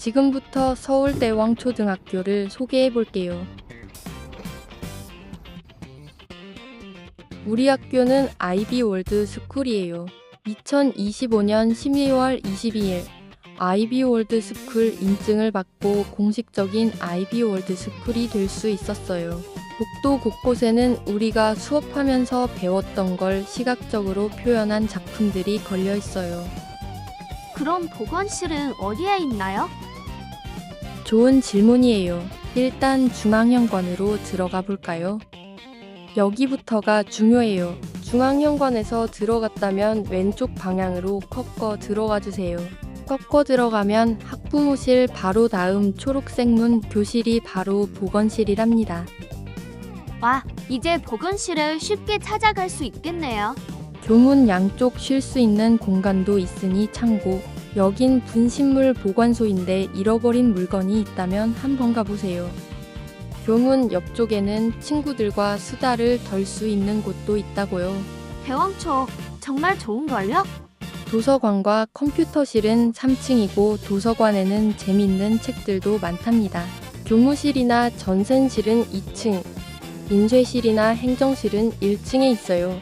지금부터 서울대왕초등학교를 소개해 볼게요. 우리 학교는 아이비월드 스쿨이에요. 2025년 12월 22일 아이비월드 스쿨 인증을 받고 공식적인 아이비월드 스쿨이 될 수 있었어요. 복도 곳곳에는 우리가 수업하면서 배웠던 걸 시각적으로 표현한 작품들이 걸려 있어요. 그럼 보건실은 어디에 있나요? 좋은 질문이에요. 일단 중앙현관으로 들어가 볼까요? 여기부터가 중요해요. 중앙현관에서 들어갔다면 왼쪽 방향으로 꺾어 들어가 주세요. 꺾어 들어가면 학부모실 바로 다음 초록색 문 교실이 바로 보건실이랍니다. 와, 이제 보건실을 쉽게 찾아갈 수 있겠네요. 교문 양쪽 쉴 수 있는 공간도 있으니 참고. 여긴 분신물 보관소인데 잃어버린 물건이 있다면 한번 가보세요. 교문 옆쪽에는 친구들과 수다를 덜 수 있는 곳도 있다고요. 대왕초 정말 좋은걸요? 도서관과 컴퓨터실은 3층이고 도서관에는 재밌는 책들도 많답니다. 교무실이나 전센실은 2층, 인쇄실이나 행정실은 1층에 있어요.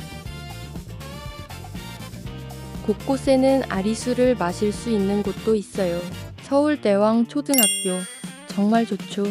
곳곳에는 아리수를 마실 수 있는 곳도 있어요. 서울대왕 초등학교 정말 좋죠.